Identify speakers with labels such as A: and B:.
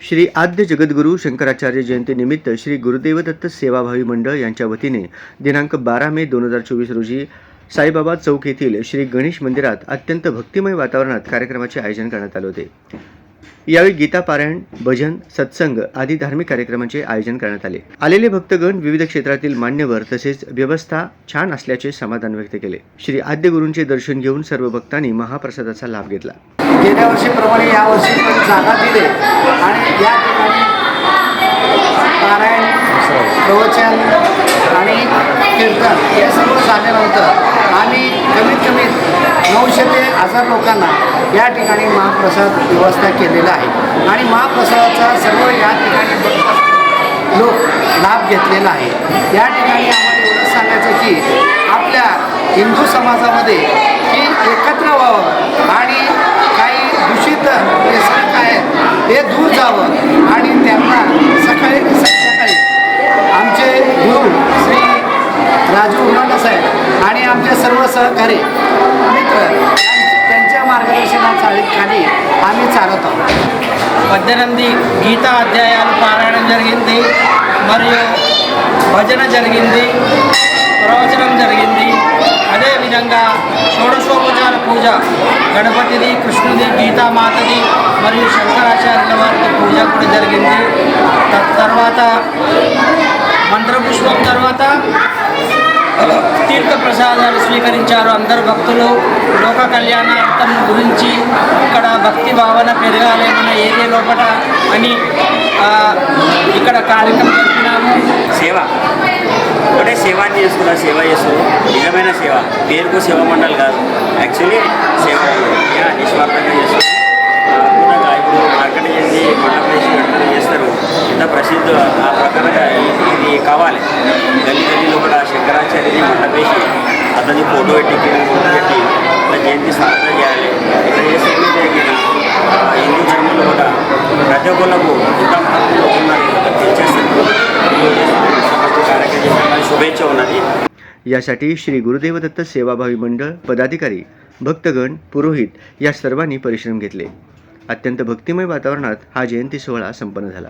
A: श्री आद्य जगद्गुरू शंकराचार्य जयंतीनिमित्त श्री गुरुदेव दत्त सेवाभावी मंडळ यांच्या वतीने दिनांक बारा मे दोन हजार चोवीस रोजी साईबाबा चौक येथील श्री गणेश मंदिरात अत्यंत भक्तिमय वातावरणात कार्यक्रमाचे आयोजन करण्यात आले होते. यावेळी गीता पारायण भजन सत्संग आदी धार्मिक कार्यक्रमांचे आयोजन करण्यात आले. आलेले भक्तगण विविध क्षेत्रातील मान्यवर तसेच व्यवस्था छान असल्याचे समाधान व्यक्त केले. श्री आद्य गुरूंचे दर्शन घेऊन सर्व भक्तांनी महाप्रसादाचा लाभ घेतला.
B: गेल्या वर्षीप्रमाणे यावर्षी पण जागा दिले आणि या ठिकाणी पारायण प्रवचन आणि कीर्तन हे सर्व झाल्यानंतर आणि कमीत कमी नऊशे ते हजार लोकांना या ठिकाणी महाप्रसाद व्यवस्था केलेला आहे. आणि महाप्रसादाचा सर्व या ठिकाणी लोक लाभ घेतलेला आहे. या ठिकाणी आम्हाला एवढंच सांगायचं की आपल्या हिंदू समाजामध्ये की एकत्र व्हावं आणि काही दूषित व्यसन काय हे दूर सहकारी मित्र त्यांच्या मार्गदर्शनाखाली आम्ही चालत आहोत.
C: పద్దెనిమిది గీతా అధ్యాయాలు పారాయణం జరిగింది మరియు భజన జరిగింది ప్రవచనం జరిగింది. అదేవిధంగా షోడశోపచార పూజ గణపతిది కృష్ణుది గీతామాతది మరియు శంకరాచార్యుల వారికి పూజ కూడా జరిగింది. తర్వాత మంత్రపుష్పం తర్వాత తీర్థ ప్రసాదాలు స్వీకరించారు అందరు భక్తులు. లోక కళ్యాణార్థం గురించి ఇక్కడ భక్తి భావన పెరగాలి మన ఏరియా లోపల అని ఇక్కడ కార్యక్రమం జరిపినాము.
D: సేవ. ఒకటే సేవ అని చేసుకున్నా సేవ చేస్తున్నారు నిజమైన సేవ. పేరుకు సేవ మండలి కాదు. యాక్చువల్లీ సేవ. నిస్వార్థంగా చేస్తారు आता फोटो आहे फोटो जयंती साजरा जे
A: यासाठी श्री गुरुदेव दत्त सेवाभावी मंडळ पदाधिकारी भक्तगण पुरोहित या सर्वांनी परिश्रम घेतले. अत्यंत भक्तिमय वातावरणात हा जयंती सोहळा संपन्न झाला.